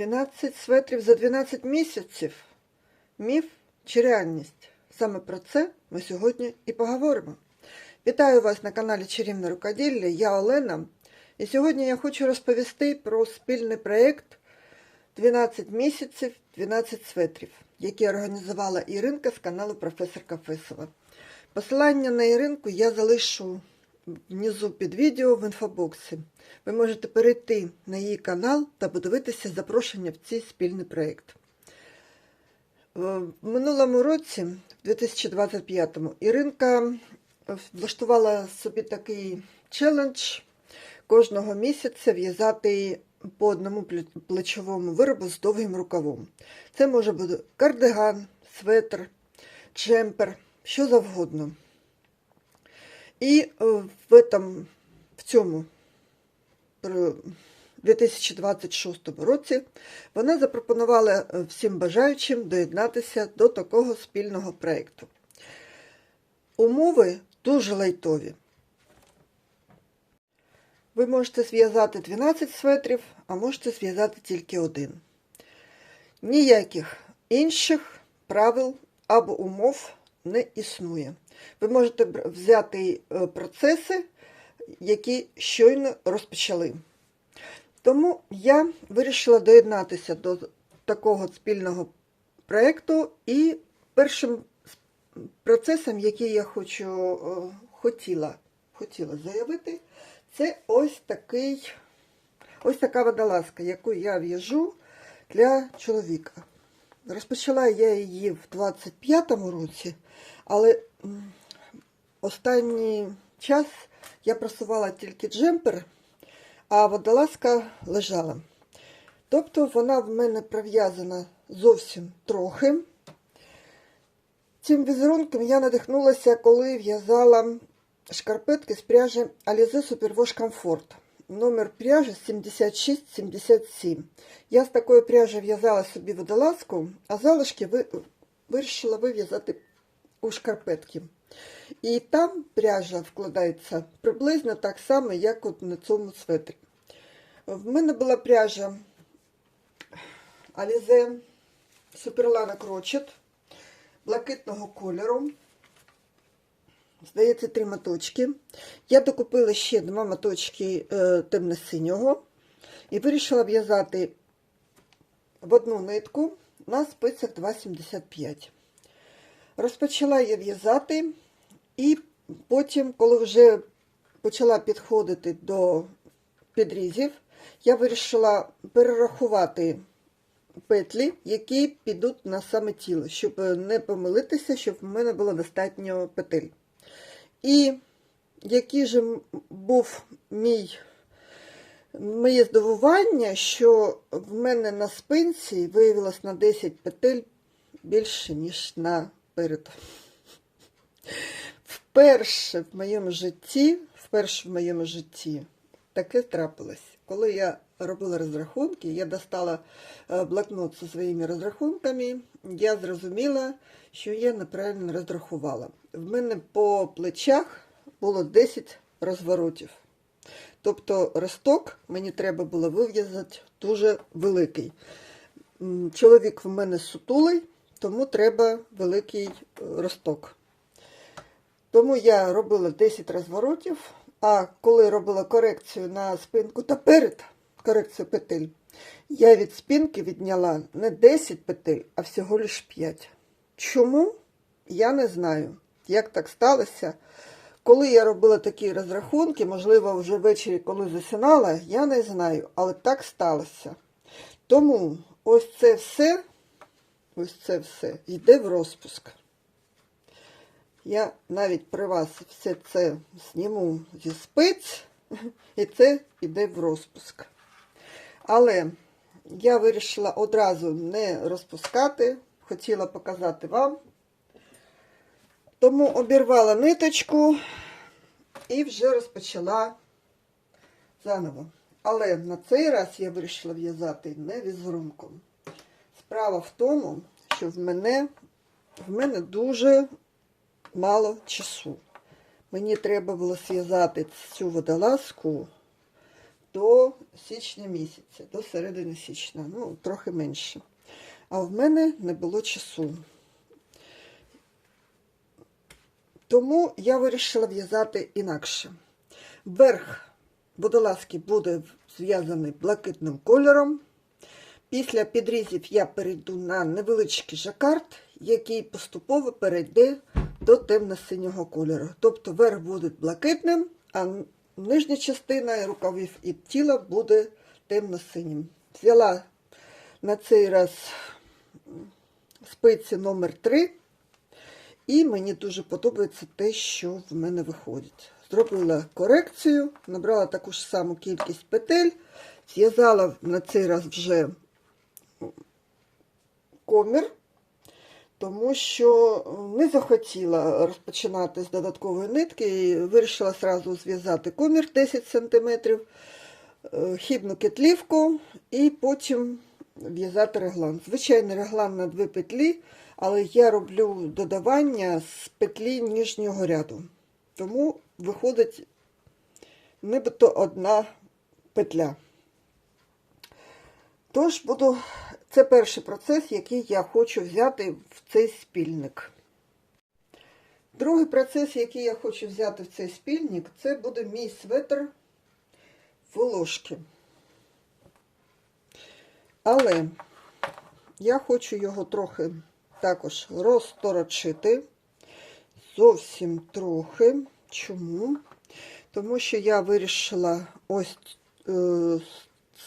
12 светрів за 12 місяців. Міф чи реальність? Саме про це ми сьогодні і поговоримо. Вітаю вас на каналі Чарівне Рукоділля, я Олена. І сьогодні я хочу розповісти про спільний проєкт 12 місяців, 12 светрів, який організувала Іринка з каналу Професорка Фесова. Посилання на Іринку я залишу внизу під відео в інфобоксі. Ви можете перейти на її канал та подивитися запрошення в цей спільний проєкт. В минулому році, в 2025-му, Іринка влаштувала собі такий челендж кожного місяця в'язати по одному плечовому виробу з довгим рукавом. Це може бути кардиган, светр, джемпер, що завгодно. І в, этом, в цьому 2026 році вона запропонувала всім бажаючим доєднатися до такого спільного проєкту. Умови дуже лайтові. Ви можете зв'язати 12 светрів, а можете зв'язати тільки один. Ніяких інших правил або умов не існує. Ви можете взяти процеси, які щойно розпочали. Тому я вирішила доєднатися до такого спільного проєкту і першим процесом, який я хочу, хотіла, хотіла заявити, це ось такий, ось така водолазка, яку я в'яжу для чоловіка. Розпочала я її в 25-му році, але останній час я просувала тільки джемпер, а водолазка лежала. Тобто вона в мене пров'язана зовсім трохи. Цим візерунком я надихнулася, коли в'язала шкарпетки з пряжі Alize Superwash Comfort. Номер пряжі 7677. Я з такої пряжі в'язала собі водолазку, а залишки ви... вирішила вив'язати у шкарпетки. І там пряжа вкладається приблизно так само, як от на цьому светрі. В мене була пряжа Alize Superlana Crochet блакитного кольору. Здається, три моточки. Я докупила ще два моточки е, темно-синього і вирішила в'язати в одну нитку на спицях 2,75. Розпочала я в'язати, і потім, коли вже почала підходити до підрізів, я вирішила перерахувати петлі, які підуть на саме тіло, щоб не помилитися, щоб в мене було достатньо петель. І який же був мій, моє здивування, що в мене на спинці виявилось на 10 петель більше, ніж наперед. Вперше в моєму житті, вперше в моєму житті таке трапилось. Коли я робила розрахунки, я достала блокнот зі своїми розрахунками, я зрозуміла, що я неправильно розрахувала. В мене по плечах було 10 розворотів. Тобто росток мені треба було вив'язати дуже великий. Чоловік в мене сутулий, тому треба великий росток. Тому я робила 10 розворотів, а коли робила корекцію на спинку та перед корекцію петель, я від спинки відняла не 10 петель, а всього лиш 5. Чому? Я не знаю, як так сталося. Коли я робила такі розрахунки, можливо, вже ввечері, коли засинала, я не знаю, але так сталося. Тому ось це все, ось це все йде в розпуск. Я навіть при вас все це зніму зі спиць, і це йде в розпуск. Але я вирішила одразу не розпускати, хотіла показати вам. Тому обірвала ниточку і вже розпочала заново. Але на цей раз я вирішила в'язати не візерунком. Справа в тому, що в мене, в мене дуже мало часу. Мені треба було зв'язати цю водолазку до січня місяця, до середини січня, ну, трохи менше. А в мене не було часу. Тому я вирішила в'язати інакше. Верх водолазки буде зв'язаний блакитним кольором. Після підрізів я перейду на невеличкий жакард, який поступово перейде до темно-синього кольору. Тобто верх буде блакитним, а нижня частина рукавів і тіла буде темно-синім. Взяла на цей раз спиці номер 3 і мені дуже подобається те, що в мене виходить. Зробила корекцію, набрала таку ж саму кількість петель, зв'язала на цей раз вже комір, тому що не захотіла розпочинати з додаткової нитки і вирішила зразу зв'язати комір 10 см, е, хібну кетлівку і потім в'язати реглан. Звичайний реглан на дві петлі, але я роблю додавання з петлі нижнього ряду. Тому виходить нібито одна петля. Тож буду, це перший процес, який я хочу взяти в цей спільник. Другий процес, який я хочу взяти в цей спільник, це буде мій светр волошки. Але я хочу його трохи також розторочити. Зовсім трохи. Чому? Тому що я вирішила ось е,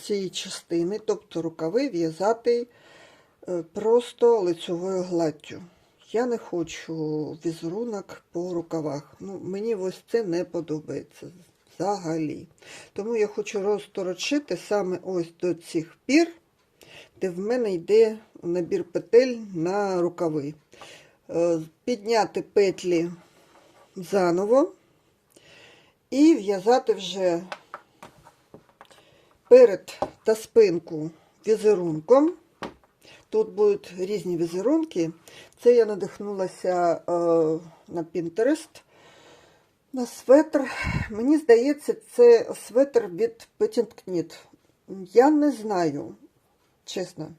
цієї частини, тобто рукави, в'язати е, просто лицьовою гладдю. Я не хочу візерунок по рукавах. Ну, Мені ось це не подобається взагалі. Тому я хочу розторочити саме ось до цих пір, де в мене йде набір петель на рукави. Е, Підняти петлі заново і в'язати вже перед та спинку візерунком. Тут будуть різні візерунки. Це я надихнулася е, на Pinterest, на светр. Мені здається, це светр від Petit Knit. Я не знаю, чесно,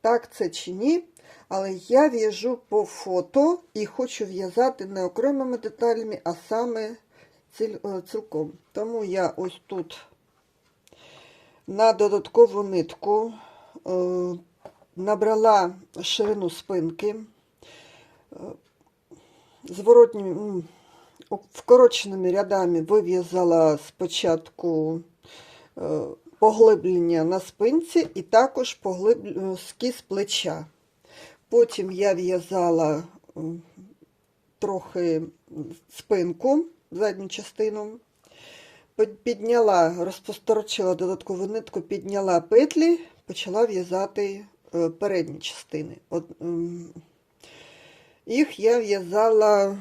так це чи ні. Але я в'яжу по фото і хочу в'язати не окремими деталями, а саме е, цілком. Тому я ось тут на додаткову нитку е, набрала ширину спинки, е, вкороченими рядами вив'язала спочатку е, поглиблення на спинці і також поглиб... скіз плеча. Потім я в'язала трохи спинку, задню частину, підняла, розпосторочила додаткову нитку, підняла петлі, почала в'язати е, передні частини. От, їх я в'язала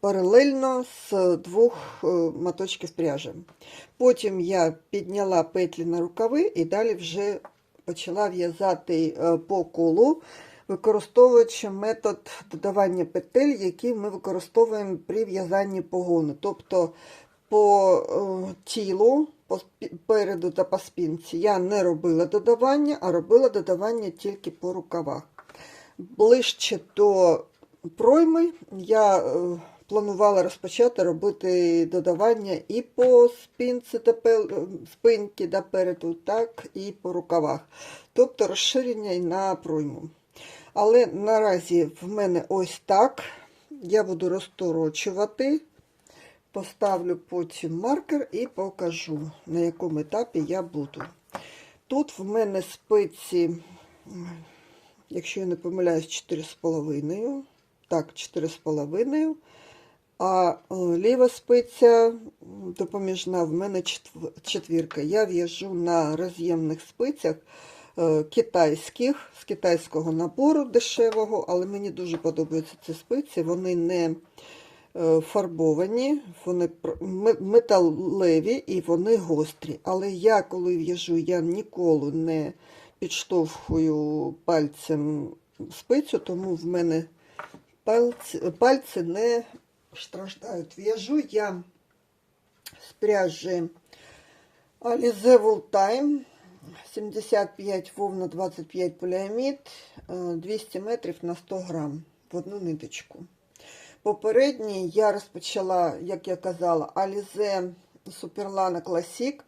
паралельно з двох е, моточків пряжі. Потім я підняла петлі на рукави і далі вже почала в'язати е, по колу, використовуючи метод додавання петель, який ми використовуємо при в'язанні погону. Тобто по е, тілу, по переду та по спинці я не робила додавання, а робила додавання тільки по рукавах. Ближче до пройми я е, планувала розпочати робити додавання і по спинці та пел- спинки до переду, так і по рукавах. Тобто розширення і на пройму. Але наразі в мене ось так. Я буду розторочувати. Поставлю потім маркер і покажу, на якому етапі я буду. Тут в мене спиці, якщо я не помиляюсь, 4,5. Так, 4,5. А е, ліва спиця допоміжна в мене четвірка. Я в'яжу на роз'ємних спицях е, китайських, з китайського набору дешевого, але мені дуже подобаються ці спиці. Вони не фарбовані, вони металеві і вони гострі. Але я, коли в'яжу, я ніколи не підштовхую пальцем спицю, тому в мене пальці, пальці не страждають. В'яжу я з пряжі Alize Wool Time, 75 вовна, 25 поліамід, е, 200 метрів на 100 грам в одну ниточку. Попередній я розпочала, як я казала, Alize Superlana Classic,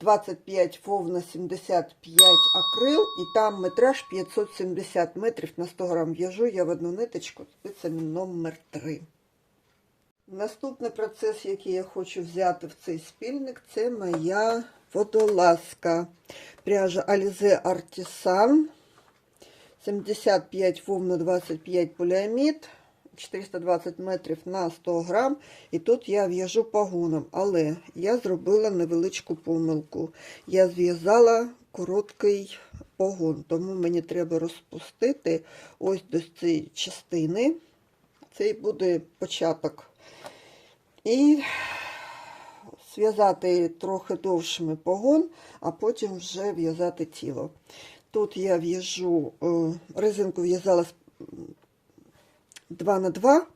25 вовна, 75 акрил, і там метраж 570 метрів на 100 грам. В'яжу я в одну ниточку спицями номер 3. Наступний процес, який я хочу взяти в цей спільник, це моя водолазка. Пряжа Alize Artisan. 75 вовна, 25 поліамід, 420 метрів на 100 грам. І тут я в'яжу пагоном, але я зробила невеличку помилку. Я зв'язала короткий погон, тому мені треба розпустити ось до цієї частини. Це буде початок. І зв'язати трохи довшими погон, а потім вже в'язати тіло. Тут я в'яжу, е, резинку в'язала 2 на 2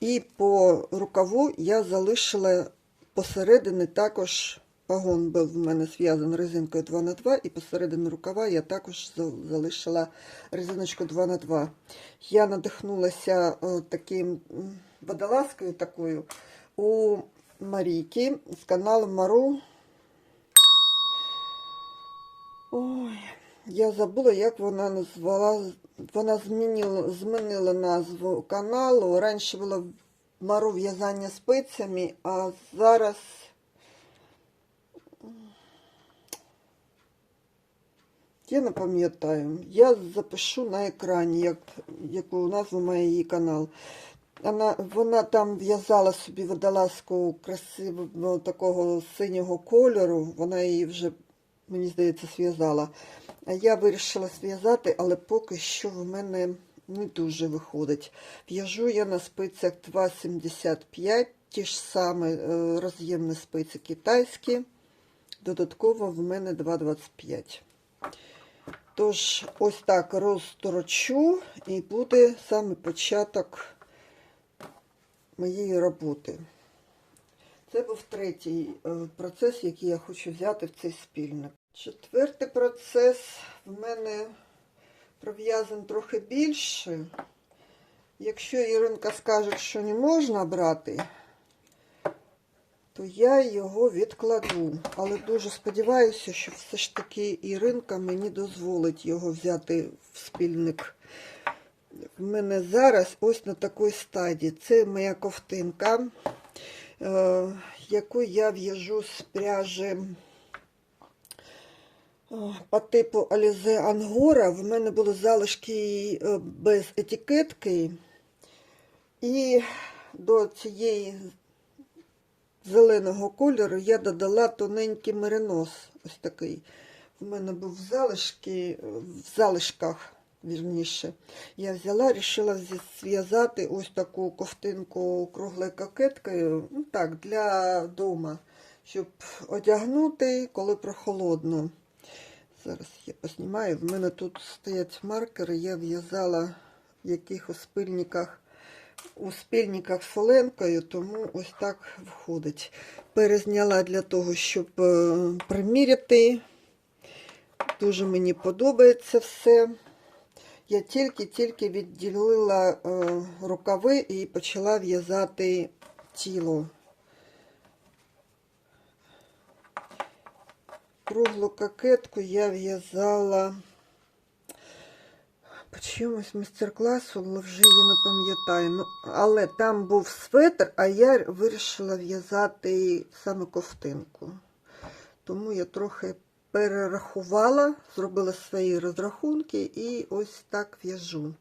і по рукаву я залишила посередині також пагон був в мене зв'язаний резинкою 2 на 2 і посередині рукава я також залишила резиночку 2 на 2 Я надихнулася е, таким водолазкою такою у Марійки з каналу Мару. Ой, я забула, як вона назвала. Вона змінила, змінила назву каналу. Раніше було Мару в'язання спицями, а зараз. Я не пам'ятаю. Я запишу на екрані, як, яку назву має її канал. Вона, вона там в'язала собі водолазку красивого такого синього кольору. Вона її вже, мені здається, зв'язала. А я вирішила зв'язати, але поки що в мене не дуже виходить. В'яжу я на спицях 2,75, ті ж самі е, роз'ємні спиці китайські. Додатково в мене 2,25. Тож, ось так розторочу, і буде саме початок моєї роботи. Це був третій е, процес, який я хочу взяти в цей спільник. Четвертий процес в мене пров'язан трохи більше. Якщо Іринка скаже, що не можна брати, то я його відкладу. Але дуже сподіваюся, що все ж таки Іринка мені дозволить його взяти в спільник. В мене зараз ось на такій стадії. Це моя ковтинка, е, яку я в'яжу з пряжі по типу Alize Angora. В мене були залишки е, без етикетки. І до цієї зеленого кольору я додала тоненький меринос. Ось такий. В мене був залишки, в залишках, вірніше. Я взяла, вирішила зв'язати ось таку ковтинку круглою кокеткою. Ну так, для дома, щоб одягнути, коли прохолодно. Зараз я поснімаю. В мене тут стоять маркери, я в'язала в якихось спильниках у спільниках з соленкою, тому ось так входить. Перезняла для того, щоб е, приміряти. Дуже мені подобається все. Я тільки-тільки відділила е, рукави і почала в'язати тіло. Круглу кокетку я в'язала по чомусь майстер-класу, але вже я не пам'ятаю. Ну, але там був светр, а я вирішила в'язати саме ковтинку. Тому я трохи перерахувала, зробила свої розрахунки і ось так в'яжу.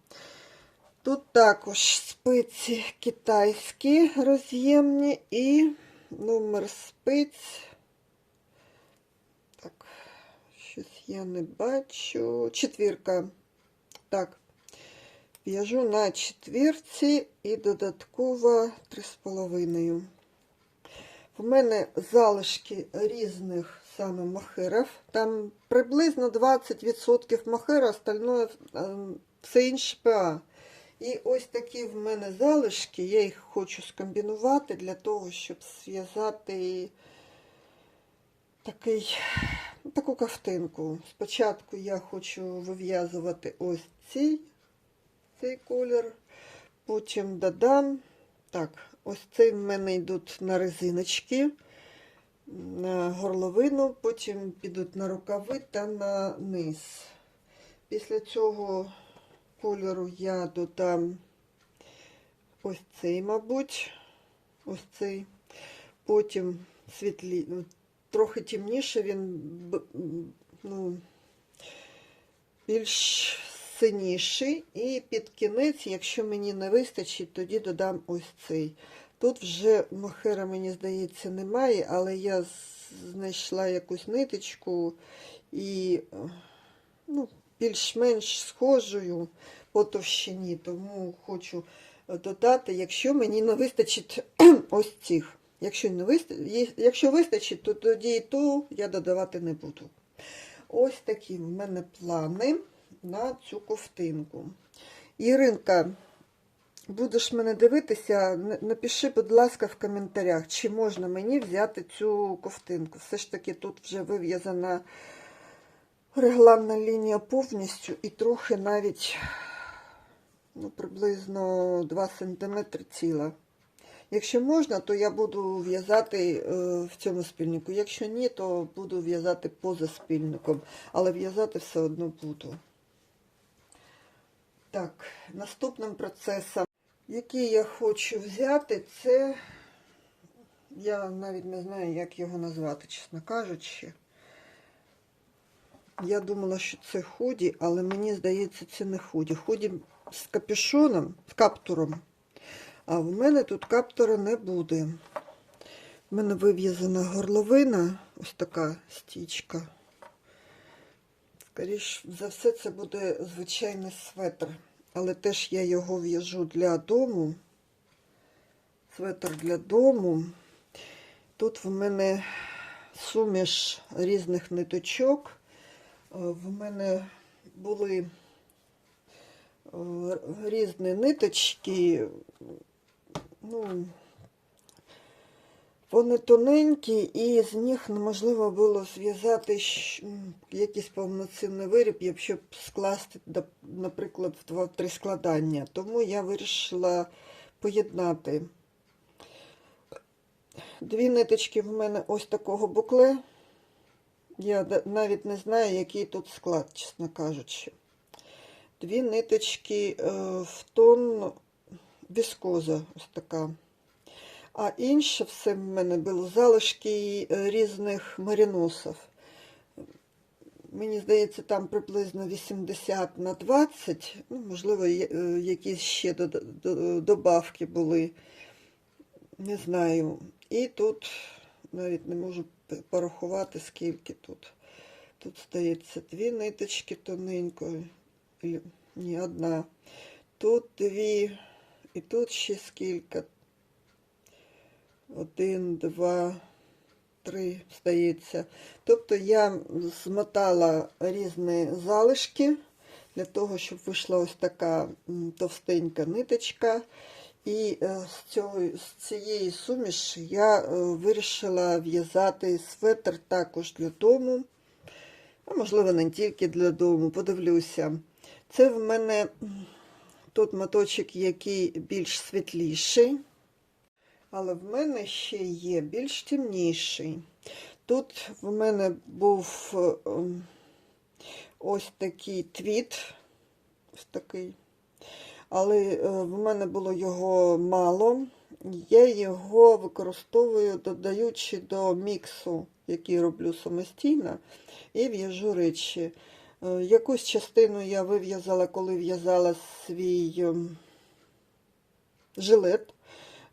Тут також спиці китайські роз'ємні і номер спиць. Так, щось я не бачу. Четвірка. Так, в'яжу на четвірці і додатково 3,5. В мене залишки різних саме махерів. Там приблизно 20% махера, остальное е, все інше ПА. І ось такі в мене залишки, я їх хочу скомбінувати для того, щоб зв'язати такий, таку ковтинку. Спочатку я хочу вив'язувати ось цей, цей колір, потім додам. Так, ось цей в мене йдуть на резиночки, на горловину, потім підуть на рукави та на низ. Після цього кольору я додам ось цей, мабуть, ось цей. Потім світлі, трохи темніше він ну, більш синіший. І під кінець, якщо мені не вистачить, тоді додам ось цей. Тут вже мохера, мені здається, немає, але я знайшла якусь ниточку і ну, більш-менш схожою по товщині, тому хочу е, додати, якщо мені не вистачить ось цих. Якщо, не вистачить, якщо вистачить, то тоді і ту я додавати не буду. Ось такі в мене плани на цю ковтинку. Іринка, будеш мене дивитися, напиши, будь ласка, в коментарях, чи можна мені взяти цю ковтинку. Все ж таки тут вже вив'язана регланна лінія повністю і трохи навіть ну, приблизно 2 см ціла. Якщо можна, то я буду в'язати е, в цьому спільнику. Якщо ні, то буду в'язати поза спільником, але в'язати все одно буду. Так, наступним процесом, який я хочу взяти, це я навіть не знаю, як його назвати, чесно кажучи. Я думала, що це худі, але мені здається, це не худі. Худі з капюшоном, з каптуром. А в мене тут каптура не буде. В мене вив'язана горловина, ось така стічка. Скоріш за все, це буде звичайний светр. Але теж я його в'яжу для дому. Светр для дому. Тут в мене суміш різних ниточок. Е, В мене були е, різні ниточки. Ну, вони тоненькі, і з них неможливо було зв'язати якийсь повноцінний виріб, якщо скласти, наприклад, в два-три складання. Тому я вирішила поєднати. Дві ниточки в мене ось такого букле. Я навіть не знаю, який тут склад, чесно кажучи. Дві ниточки е, в тон віскоза, ось така. А інше все в мене було залишки е, різних маріносів. Мені здається, там приблизно 80 на 20, ну, можливо, е, якісь ще добавки були, не знаю. І тут навіть не можу порахувати, скільки тут. Тут стається дві ниточки тоненької, ні, одна. Тут дві, і тут ще скільки. Один, два, три, здається. Тобто я змотала різні залишки для того, щоб вийшла ось така товстенька ниточка. І е, з, цього, з цієї суміші я е, вирішила в'язати светр також для дому. А можливо, не тільки для дому, подивлюся. Це в мене тут моточок, який більш світліший. Але в мене ще є більш темніший. Тут в мене був ем, ось такий твіт, ось такий. Але е, в мене було його мало. Я його використовую, додаючи до міксу, який роблю самостійно, і в'яжу речі. Е, Якусь частину я вив'язала, коли в'язала свій ем, жилет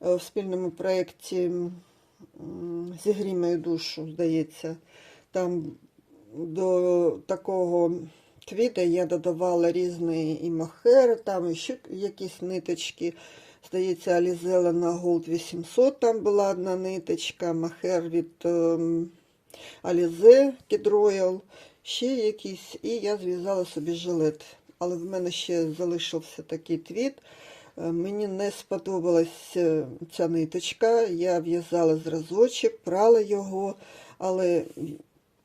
е, в спільному проєкті Зігрій мою душу, здається. Там до такого твіта я додавала різні і мохери, там і ще якісь ниточки. Здається, Алізела на Gold 800 там була одна ниточка, мохер від ем, Kid Royal, ще якісь. І я зв'язала собі жилет. Але в мене ще залишився такий твіт. Е, Мені не сподобалась е, ця ниточка. Я в'язала зразочок, прала його, але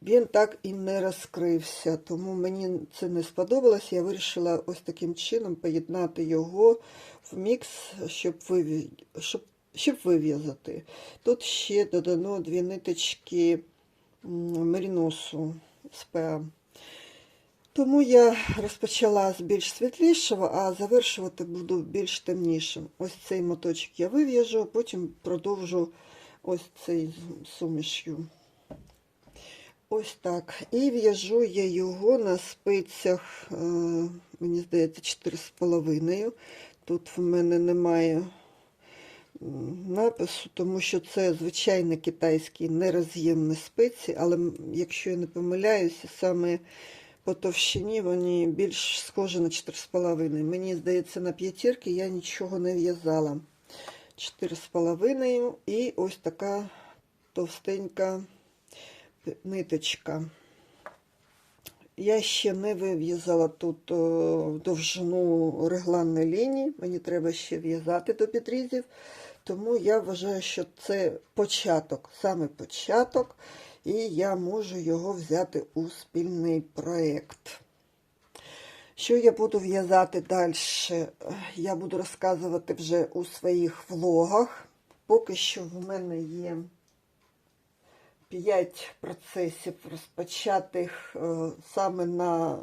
він так і не розкрився, тому мені це не сподобалось. Я вирішила ось таким чином поєднати його в мікс, щоб, виві... щоб... щоб вив'язати. Тут ще додано дві ниточки меріносу з. Тому я розпочала з більш світлішого, а завершувати буду більш темнішим. Ось цей моточок я вив'яжу, потім продовжу ось цей сумішю. Ось так. І в'яжу я його на спицях, е, мені здається, 4,5. Тут в мене немає напису, тому що це звичайний китайський нероз'ємні спиці, але якщо я не помиляюся, саме по товщині вони більш схожі на 4,5. Мені здається, на п'ятірки я нічого не в'язала. 4,5 і ось така товстенька ниточка. Я ще не вив'язала тут о, довжину регланної лінії, мені треба ще в'язати до підрізів, тому я вважаю, що це початок, саме початок, і я можу його взяти у спільний проєкт. Що я буду в'язати далі? Я буду розказувати вже у своїх влогах. Поки що в мене є 5 процесів розпочатих е, саме на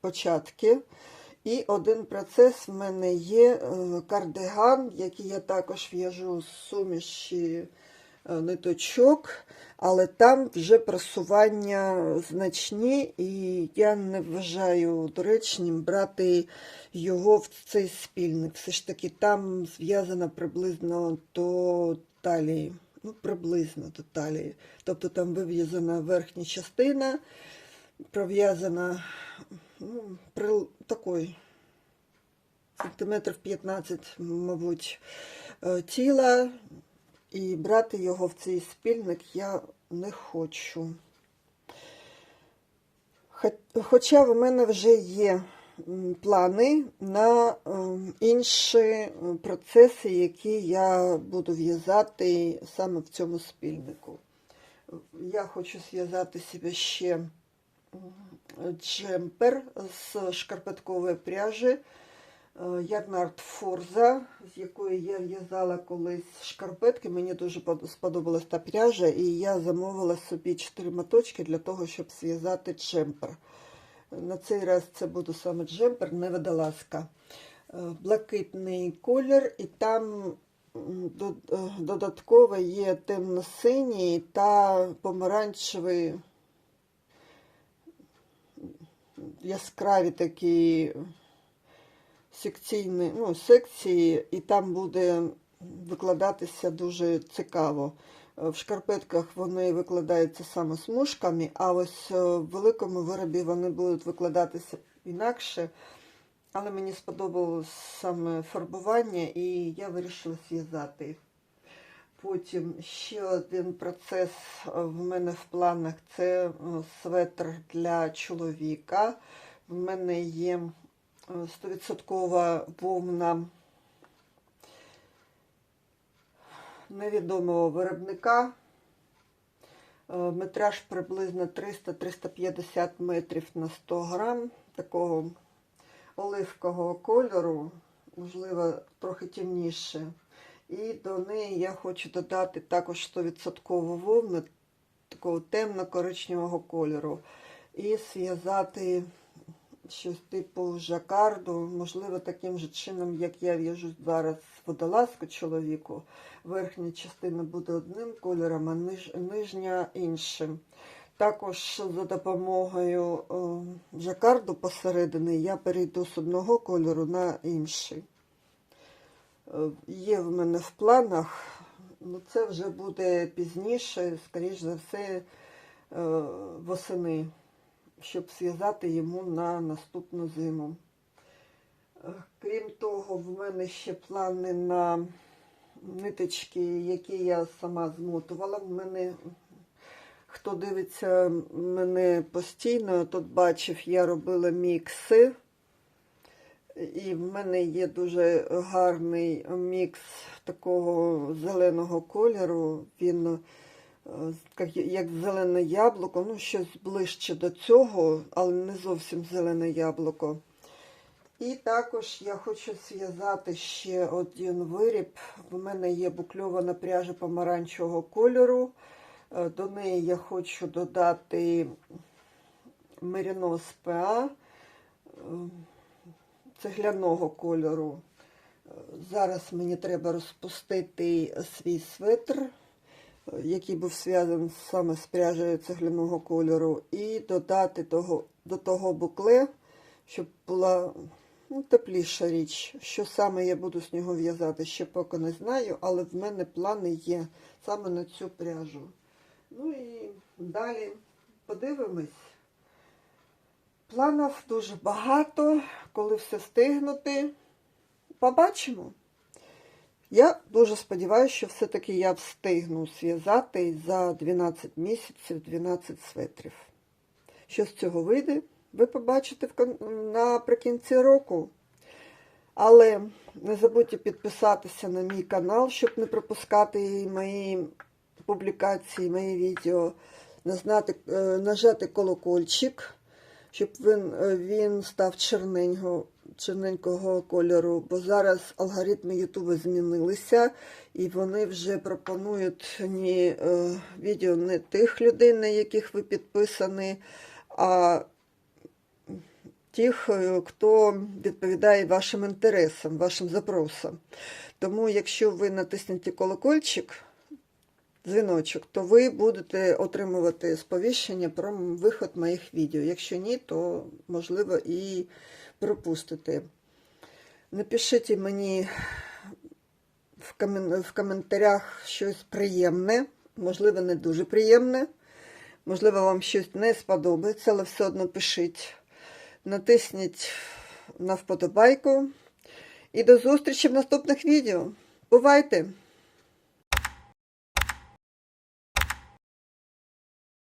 початки. І один процес в мене є е, кардиган, який я також в'яжу з суміші е, ниточок, але там вже просування значні, і я не вважаю доречним брати його в цей спільник. Все ж таки там зв'язано приблизно до талії. Ну, приблизно до талії. Тобто там вив'язана верхня частина, пров'язана ну, при такої сантиметрів 15, мабуть, е, тіла. І брати його в цей спільник я не хочу. Хоча в мене вже є плани на е, інші е, процеси, які я буду в'язати саме в цьому спільнику. Я хочу зв'язати себе ще джемпер з шкарпеткової пряжі е, Ярнард Форза, з якої я в'язала колись шкарпетки. Мені дуже под- сподобалась та пряжа, і я замовила собі 4 моточки для того, щоб зв'язати джемпер. На цей раз це буде саме джемпер, не водолазка. Е, Блакитний колір, і там е, додатково є темно-синій та помаранчевий яскраві такі секційні ну, секції, і там буде викладатися дуже цікаво. В шкарпетках вони викладаються саме смужками, а ось в великому виробі вони будуть викладатися інакше. Але мені сподобалось саме фарбування, і я вирішила зв'язати. Потім ще один процес е, в мене в планах це е, светр для чоловіка. В мене є е, 100% вовна невідомого виробника. Е, Метраж приблизно 300-350 метрів на 100 грам такого оливкового кольору, можливо, трохи темніше. І до неї я хочу додати також 100% вовни такого темно-коричневого кольору. І зв'язати щось типу жакарду, можливо, таким же чином, як я в'яжу зараз водолазку чоловіку. Верхня частина буде одним кольором, а ниж, нижня іншим. Також за допомогою е, жакарду посередині я перейду з одного кольору на інший. Є в мене в планах, ну це вже буде пізніше, скоріш за все, е, восени, щоб зв'язати йому на наступну зиму. Е, Крім того, в мене ще плани на ниточки, які я сама змотувала. В мене, хто дивиться мене постійно, тут бачив, я робила мікси. І в мене є дуже гарний мікс такого зеленого кольору. Він е, як, зелене яблуко, ну щось ближче до цього, але не зовсім зелене яблуко. І також я хочу зв'язати ще один виріб. У мене є букльована пряжа помаранчевого кольору. Е, До неї я хочу додати мерінос ПА е, цегляного кольору. Е, Зараз мені треба розпустити свій светр, е, який був зв'язаний саме з пряжею цегляного кольору, і додати того, до того букле, щоб була ну, тепліша річ. Що саме я буду з нього в'язати, ще поки не знаю, але в мене плани є саме на цю пряжу. Ну і далі подивимось. Планів дуже багато, коли все встигнути. Побачимо. Я дуже сподіваюся, що все-таки я встигну зв'язати за 12 місяців 12 светрів. Що з цього вийде, ви побачите наприкінці року. Але не забудьте підписатися на мій канал, щоб не пропускати мої публікації, мої відео, назнати, е, нажати колокольчик, щоб він, е, він став черненького, черненького кольору, бо зараз алгоритми Ютубу змінилися, і вони вже пропонують не, е, відео не тих людей, на яких ви підписані, а тих, е, хто відповідає вашим інтересам, вашим запросам. Тому, якщо ви натиснете колокольчик, дзвіночок, то ви будете отримувати сповіщення про виход моїх відео. Якщо ні, то можливо і пропустите. Напишіть мені в, в коментарях щось приємне, можливо, не дуже приємне. Можливо, вам щось не сподобається, але все одно пишіть. Натисніть на вподобайку. І до зустрічі в наступних відео. Бувайте!